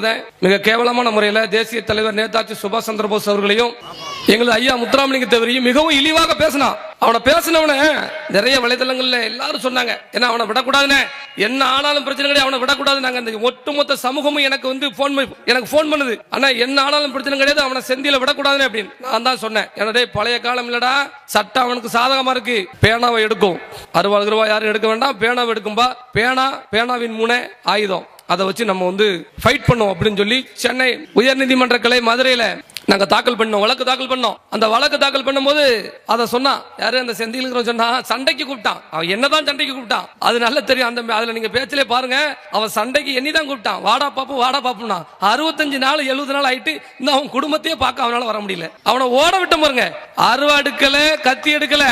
இருந்தேன் மிக கேவலமான முறையில் தேசிய தலைவர் நேதாஜி சுபாஷ் சந்திரபோஸ் அவர்களையும் எங்களது ஐயா முத்துராமலிங்க தேவரையும் மிகவும் இழிவாக பேசினான் அவனை பேசினவன நிறைய வலைதளங்கள்ல எல்லாரும் சொன்னாங்க. ஏன்னா அவனை விடக்கூடாதுன்னு என்ன ஆனாலும் பிரச்சனை கிடையாது அவனை விடக்கூடாது நாங்க ஒட்டுமொத்த சமூகமும் எனக்கு வந்து போன் எனக்கு ஃபோன் பண்ணுது. ஆனா என்ன ஆனாலும் பிரச்சனை கிடையாது அவனை செந்தியில விடக்கூடாதுன்னு அப்படின்னு. நான் தான் சொன்னேன். என்னடே பழைய காலம் இல்லடா. சட்டம் அவனுக்கு சாதகமா இருக்கு. பேனாவை எடுக்கும். அறுபது ரூபாய் யாரும் எடுக்க வேண்டாம். பேனாவை எடுக்கும்பா பேனா பேனாவின் முனை ஆயுதம். அதை வச்சு நம்ம வந்து ஃபைட் பண்ணுவோம் அப்படின்னு சொல்லி சென்னை உயர்நீதிமன்ற கிளை மதுரையில நாங்க தாக்கல் பண்ணோம் வழக்கு தாக்கல் பண்ணோம். அந்த வழக்கு தாக்கல் பண்ணும்போது அதை சொன்னா யாரு அந்த செந்தில் சொன்னா சண்டைக்கு கூப்பிட்டான். அவன் என்னதான் சண்டைக்கு கூப்பிட்டான். அது நல்லா தெரியும். அந்த அதுல நீங்க பேச்சிலே பாருங்க அவன் சண்டைக்கு என்னி தான் கூப்பிட்டான். வாடா பாப்பு வாடா பாப்புனா அறுபத்தஞ்சு நாள் எழுபது நாள் ஆயிட்டு இன்னும் அவன் குடும்பத்தையே பார்க்க அவனால வர முடியல. அவனை ஓட விட்ட பாருங்க. அருவா எடுக்கல கத்தி எடுக்கல.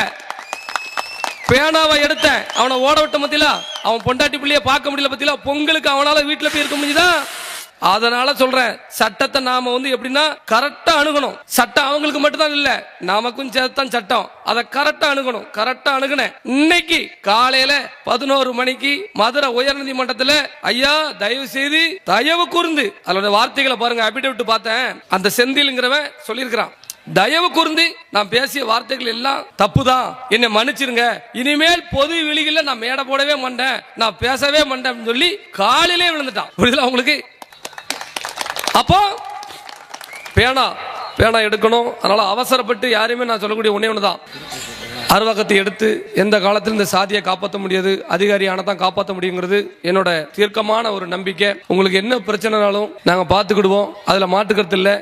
பேனாவை எடுத்தேன். அவனை ஓட விட்ட மத்தியில அவன் பொண்டாட்டி பிள்ளைய பார்க்க முடியல பத்தியில பொங்கலுக்கு அவனால வீட்டுல போய் இருக்க முடிஞ்சுதான் அதனால சொல்றேன் சட்டத்தை நாம வந்து எப்படின்னா கரெக்டா அணுகணும். சட்டம் அவங்களுக்கு மட்டும்தான் இல்ல நமக்கும் சேர்த்தான் சட்டம். அதை கரெக்டா அணுகணும். கரெக்டா அணுகுனேன். இன்னைக்கு காலையில பதினோரு மணிக்கு மதுரை உயர்நீதிமன்றத்துல ஐயா தயவு செய்து தயவு கூர்ந்து அதோட வார்த்தைகளை பாருங்க அபிடவிட்டு பார்த்தேன். அந்த செந்தில்ங்கிறவன் சொல்லியிருக்கிறான். தயவு கூர்ந்து நான் பேசிய வார்த்தைகள் எல்லாம் தப்புதான். என்னை மன்னிச்சிருங்க. இனிமேல் பொது விழிகளில் நான் மேடை போடவே மாட்டேன். நான் பேசவே மாட்டேன் அப்படின்னு சொல்லி காலையிலே விழுந்துட்டான். புரியுதுல அவங்களுக்கு அப்போ பேனா பேனா எடுக்கணும். அதனால அவசரப்பட்டு யாரையுமே நான் சொல்லக்கூடிய ஒன்றே ஒன்று தான் அருவகத்தை எடுத்து எந்த காலத்தில் இந்த சாதியை காப்பாற்ற முடியாது. அதிகாரியான தான் காப்பாற்ற முடியுங்கிறது என்னோட தீர்க்கமான ஒரு நம்பிக்கை. உங்களுக்கு என்ன பிரச்சனைனாலும் நாங்கள் பார்த்துக்கிடுவோம். அதில் மாட்டுக்கிறது இல்லை.